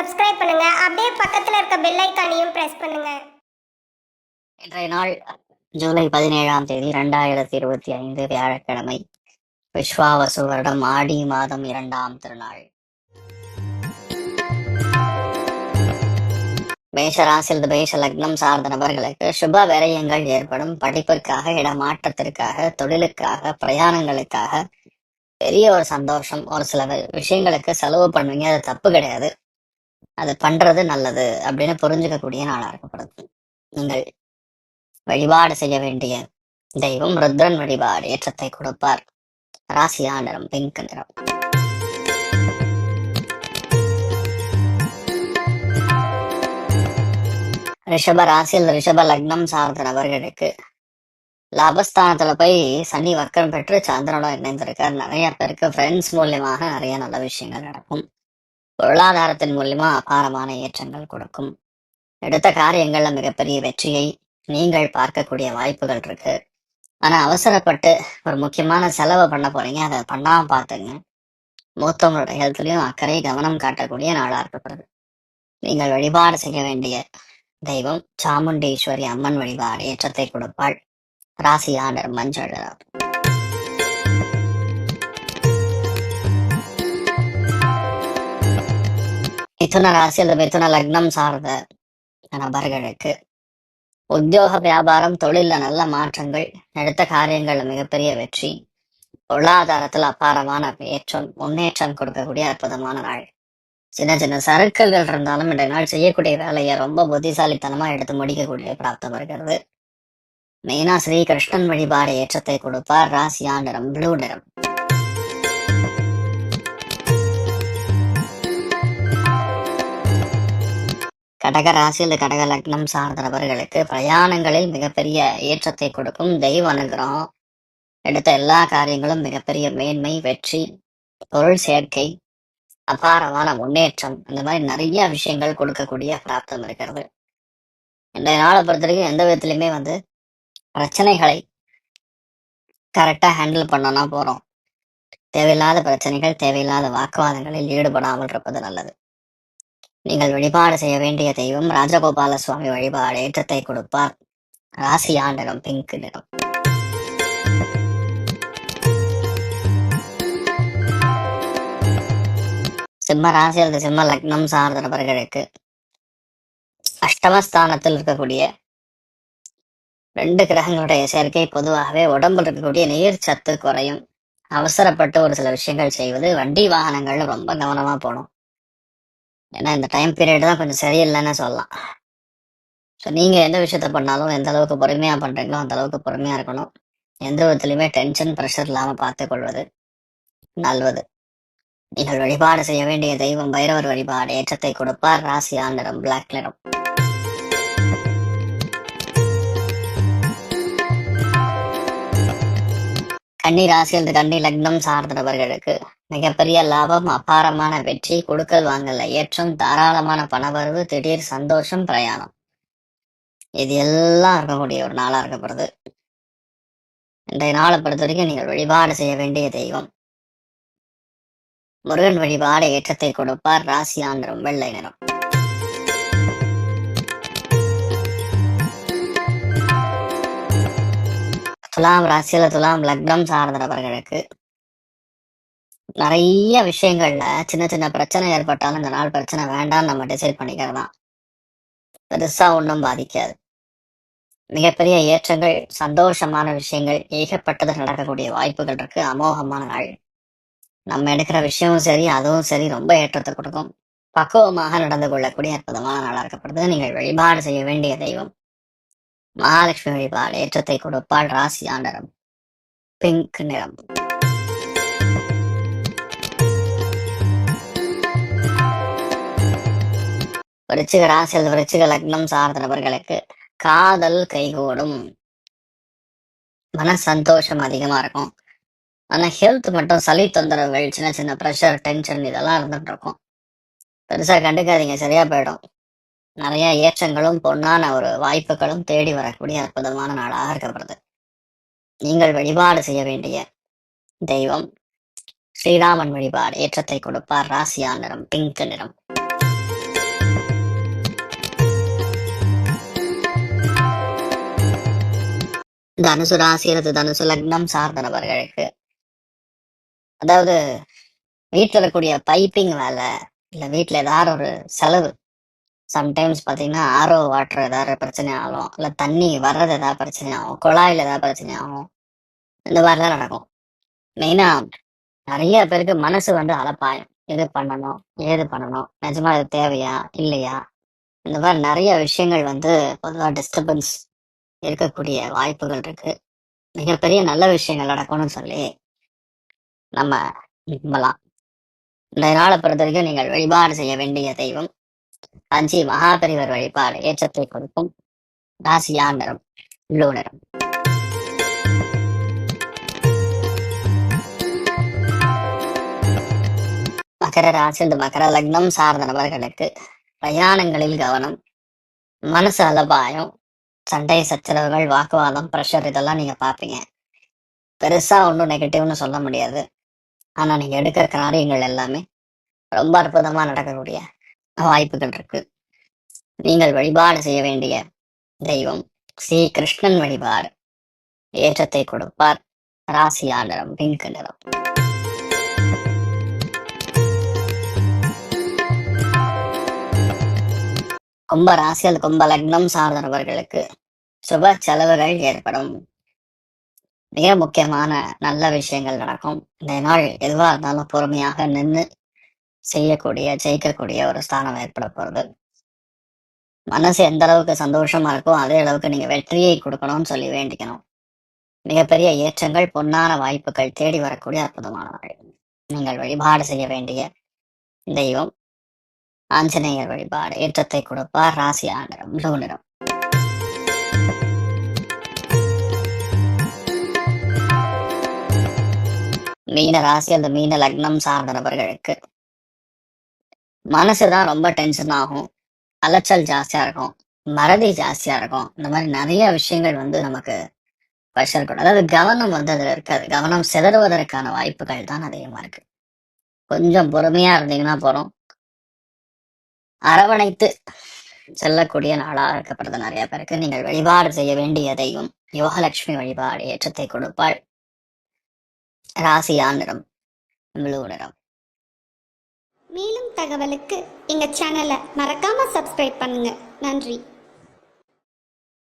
Subscribe பண்ணுங்க. அப்படியே பக்கத்துல இருக்க பெல் ஐக்கானையும் பிரஸ் பண்ணுங்க. இன்றைய நாள் ஜூலை பதினேழாம் தேதி ரெண்டாயிரத்தி இருபத்தி ஐந்து வியாழக்கிழமை. விஸ்வாவசு வருடம் ஆடி மாதம் இரண்டாம் திருநாள். மேஷராசில் மேஷ லக்னம் சார்ந்த நபர்களுக்கு சுப விரயங்கள் ஏற்படும். படிப்பிற்காக இடமாற்றத்திற்காக தொழிலுக்காக பிரயாணங்களுக்காக பெரிய ஒரு சந்தோஷம். ஒரு சில விஷயங்களுக்கு செலவு பண்ணுவீங்க. அது தப்பு கிடையாது. அது பண்றது நல்லது அப்படின்னு புரிஞ்சுக்கக்கூடிய நாளாக இருக்கப்படுது நீங்கள் வழிபாடு செய்ய வேண்டிய தெய்வம் ருத்ரன் வழிபாடு ஏற்றத்தை கொடுப்பார். ராசியா நிறம் பிங்க் நிறம். ரிஷப ராசியில் ரிஷப லக்னம் சார்ந்த நபர்களுக்கு லாபஸ்தானத்துல போய் சனி வக்கம் பெற்று சந்திரனோட இணைந்திருக்கார். நிறைய பேருக்கு ஃப்ரெண்ட்ஸ் மூலியமாக நிறைய நல்ல விஷயங்கள் நடக்கும். பொருளாதாரத்தின் மூலியமா அபாரமான ஏற்றங்கள் கொடுக்கும். எடுத்த காரியங்கள்ல மிகப்பெரிய வெற்றியை நீங்கள் பார்க்கக்கூடிய வாய்ப்புகள் இருக்கு. ஆனா அவசரப்பட்டு ஒரு முக்கியமான செலவை பண்ண போறீங்க. அதை பண்ணாம பார்த்துங்க. மூத்தவங்களோட ஹெல்த்லயும் அக்கறை கவனம் காட்டக்கூடிய நாளா இருக்கப்படுது. நீங்கள் வழிபாடு செய்ய வேண்டிய தெய்வம் சாமுண்டீஸ்வரி அம்மன் வழிபாடு ஏற்றத்தை கொடுப்பாள். ராசியாளர் மஞ்சள் மிதுன ராசி அல்லது மிதுன லக்னம் சார்ந்த நபர்களுக்கு உத்தியோக வியாபாரம் தொழிலில் நல்ல மாற்றங்கள் எடுத்த காரியங்களில் மிகப்பெரிய வெற்றி பொருளாதாரத்தில் அபாரமான ஏற்றம் முன்னேற்றம் கொடுக்கக்கூடிய அற்புதமான நாள். சின்ன சின்ன சறுக்கல்கள் இருந்தாலும் இன்றைய நாள் செய்யக்கூடிய வேலையை ரொம்ப புத்திசாலித்தனமா எடுத்து முடிக்கக்கூடிய பிராப்தம் வருகிறது மெயினா ஸ்ரீ கிருஷ்ணன் வழிபாடு ஏற்றத்தை கொடுப்பார். ராசியா நிறம் ப்ளூ நிறம். கடக ராசி அல்லது கடக லக்னம் சார்ந்தவர்களுக்கு பிரயாணங்களில் மிகப்பெரிய ஏற்றத்தை கொடுக்கும் தெய்வ அனுகிரகம். எடுத்த எல்லா காரியங்களும் மிகப்பெரிய மேன்மை வெற்றி பொருள் சேர்க்கை அபாரமான முன்னேற்றம். இந்த மாதிரி நிறைய விஷயங்கள் கொடுக்கக்கூடிய பிராப்தம் இருக்கிறது. இன்றைய நாளை பொறுத்த வரைக்கும் எந்த விதத்துலையுமே வந்து பிரச்சனைகளை கரெக்டா ஹேண்டில் பண்ணனா போறோம். தேவையில்லாத பிரச்சனைகள் தேவையில்லாத வாக்குவாதங்களில் ஈடுபடாமல் இருப்பது நல்லது. நீங்கள் வழிபாடு செய்ய வேண்டிய தெய்வம் ராஜகோபால சுவாமி வழிபாடு ஏற்றத்தை கொடுப்பார். ராசியா ஆண்டகம் பிங்க் நிறம். சிம்ம ராசி அல்லது சிம்ம லக்னம் சார்ந்த நபர்களுக்கு அஷ்டமஸ்தானத்தில் இருக்கக்கூடிய ரெண்டு கிரகங்களுடைய சேர்க்கை பொதுவாகவே உடம்புல இருக்கக்கூடிய நீர் சத்து குறையும். அவசரப்பட்டு ஒரு சில விஷயங்கள் செய்வது வண்டி வாகனங்கள்ல ரொம்ப கவனமா போகணும். ஏன்னா இந்த டைம் பீரியட் தான் கொஞ்சம் சரியில்லைன்னு சொல்லலாம். ஸோ நீங்க எந்த விஷயத்த பண்ணாலும் எந்த அளவுக்கு பொறுமையா பண்றீங்களோ அந்த அளவுக்கு பொறுமையா இருக்கணும். எந்த விதத்துலையுமே டென்ஷன் ப்ரெஷர் இல்லாம பார்த்துக் கொள்வது நல்லது. நீங்கள் வழிபாடு செய்ய வேண்டிய தெய்வம் பைரவர் வழிபாடு ஏற்றத்தை கொடுப்பார். ராசி ஆண்டரம் பிளாக் நிறம். கன்னி ராசி அல்லது கன்னி லக்னம் சார்ந்த நபர்களுக்கு மிகப்பெரிய லாபம் அபாரமான வெற்றி கொடுக்கல் வாங்கல ஏற்றம் தாராளமான பணவரவு திடீர் சந்தோஷம் பிரயாணம். இது எல்லாம் இருக்கக்கூடிய ஒரு நாளா இருக்கப்படுது. இன்றைய நாளை பொறுத்த வரைக்கும் நீங்கள் வழிபாடு செய்ய வேண்டிய தெய்வம். முருகன் வழிபாடு ஏற்றத்தை கொடுப்பார். ராசி ஆந்திரம் வெள்ளை நிறம். துலாம் ராசியில துலாம் லக்னம் சார்ந்த நபர்களுக்கு நிறைய விஷயங்கள்ல சின்ன சின்ன பிரச்சனை ஏற்பட்டாலும் இந்த நாள் பிரச்சனை வேண்டாம் நம்ம டிசைட் பண்ணிக்கிறதான் பெருசா ஒன்றும் பாதிக்காது. மிகப்பெரிய ஏற்றங்கள் சந்தோஷமான விஷயங்கள் ஏகப்பட்டது நடக்கக்கூடிய வாய்ப்புகள் இருக்கு. அமோகமான நாள். நம்ம எடுக்கிற விஷயமும் சரி அதுவும் சரி ரொம்ப ஏற்றத்தை கொடுக்கும். பக்குவமாக நடந்து கொள்ளக்கூடிய அற்புதமான நாளாக இருக்கப்படுது. நீங்கள் வழிபாடு செய்ய வேண்டிய தெய்வம். மகாலட்சுமி வழிபாடு ஏற்றத்தை கொடுப்பால் ராசி ஆண்டரம் பிங்க் நிறம். விருச்சிக ராசியில் விருச்சிக லக்னம் சார்ந்த நபர்களுக்கு காதல் கைகூடும். மன சந்தோஷம் அதிகமா இருக்கும். ஆனா ஹெல்த் மட்டும் சளி தொந்தரவுகள் சின்ன சின்ன ப்ரெஷர் டென்ஷன் இதெல்லாம் இருந்துட்டு இருக்கும். பெருசா கண்டுக்காதீங்க சரியா போயிடும். நிறைய ஏற்றங்களும் பொன்னான ஒரு வாய்ப்புகளும் தேடி வரக்கூடிய அற்புதமான நாளாக இருக்கப்படுது. நீங்கள் வழிபாடு செய்ய வேண்டிய தெய்வம் ஸ்ரீராமன் வழிபாடு ஏற்றத்தை கொடுப்பார். ராசியா நிறம் பிங்க் நிறம். தனுசு ராசி அல்லது தனுசு லக்னம் சார்ந்த நபர்களுக்கு. அதாவது வீட்டில் இருக்கக்கூடிய பைப்பிங் வேலை இல்லை வீட்டில் ஏதாவது ஒரு செலவு. சம்டைம்ஸ் பார்த்தீங்கன்னா ஆரோ வாட்டர் ஏதாவது பிரச்சனை ஆகும். இல்லை தண்ணி வர்றது ஏதாவது பிரச்சனை ஆகும். குழாயில் ஏதாவது பிரச்சனை ஆகும். இந்த மாதிரிலாம் நடக்கும். மெயினாக நிறைய பேருக்கு மனசு வந்து அலப்பாயம். எது பண்ணணும்? ஏது பண்ணணும்? நிஜமா இது தேவையா? இல்லையா? இந்த மாதிரி நிறைய விஷயங்கள் வந்து பொதுவாக டிஸ்டர்பன்ஸ் இருக்கக்கூடிய வாய்ப்புகள் இருக்கு. மிகப்பெரிய நல்ல விஷயங்கள் நடக்கணும்னு சொல்லி நம்ம நம்பலாம். இந்த நாளை பொறுத்த வரைக்கும் நீங்கள் வழிபாடு செய்ய வேண்டிய தெய்வம். காஞ்சி மகாபெரிவர் வழிபாடு ஏற்றத்தை கொடுக்கும். ராசியா நிறம் நிறம். மகர ராசி இந்த மகர லக்னம் சார்ந்த நபர்களுக்கு பிரயாணங்களில் கவனம் மனசு அலபாயம் சண்டை சச்சரவுகள் வாக்குவாதம் ப்ரெஷர் இதெல்லாம் நீங்க பார்ப்பீங்க. பெருசா ஒன்றும் நெகட்டிவ்னு சொல்ல முடியாது. ஆனா நீங்க எடுக்கிற காரியங்கள் எல்லாமே ரொம்ப அற்புதமா நடக்கக்கூடிய வாய்ப்புகள் இருக்கு. நீங்கள் வழிபாடு செய்ய வேண்டிய தெய்வம் ஸ்ரீ கிருஷ்ணன் வழிபாடு. ஏற்றத்தை கொடுப்பார். ராசியாளரம் பிங்க் நிறம் கும்ப ராசி அல்லது கும்ப லக்னம் சார்ந்தவர்களுக்கு சுப செலவுகள் ஏற்படும். மிக முக்கியமான நல்ல விஷயங்கள் நடக்கும். இந்த நாள் எதுவா இருந்தாலும் பொறுமையாக நின்று செய்யக்கூடிய ஜெயிக்கக்கூடிய ஒரு ஸ்தானம் ஏற்பட போறது. மனசு எந்த அளவுக்கு சந்தோஷமா இருக்கோ அதே அளவுக்கு நீங்க வெற்றியை கொடுக்கணும்னு சொல்லி வேண்டிக்கணும். மிகப்பெரிய ஏற்றங்கள் பொன்னான வாய்ப்புகள் தேடி வரக்கூடிய அற்புதமான நாள். நீங்கள் வழிபாடு செய்ய வேண்டிய தெய்வம். ஆஞ்சநேயர் வழிபாடு ஏற்றத்தை கொடுப்பார் ராசி ஆண்டரம் ப்ளூ நிறம் மீன ராசி அந்த மீன லக்னம் சார்ந்த நபர்களுக்கு மனசுதான் ரொம்ப டென்ஷன் ஆகும். அலைச்சல் ஜாஸ்தியா இருக்கும். மறதி ஜாஸ்தியா இருக்கும். இந்த மாதிரி நிறைய விஷயங்கள் வந்து நமக்கு ப்ரெஷர் கூட அதாவது கவனம் வந்து அதுல இருக்காது. கவனம் சிதறுவதற்கான வாய்ப்புகள் தான் அதிகமா இருக்கு. கொஞ்சம் பொறுமையா இருந்தீங்கன்னா போறோம் அரவணைத்து செல்லக்கூடிய நாளாக இருக்கப்படுது நிறைய பேருக்கு நீங்கள் வழிபாடு செய்ய வேண்டியதையும் யோகலட்சுமி வழிபாடு ஏற்றத்தை கொடுப்பாள். ராசியா நிறம் ப்ளூ நிறம். மேலும் தகவலுக்கு எங்க சேனலை மறக்காம சப்ஸ்கிரைப் பண்ணுங்க. நன்றி.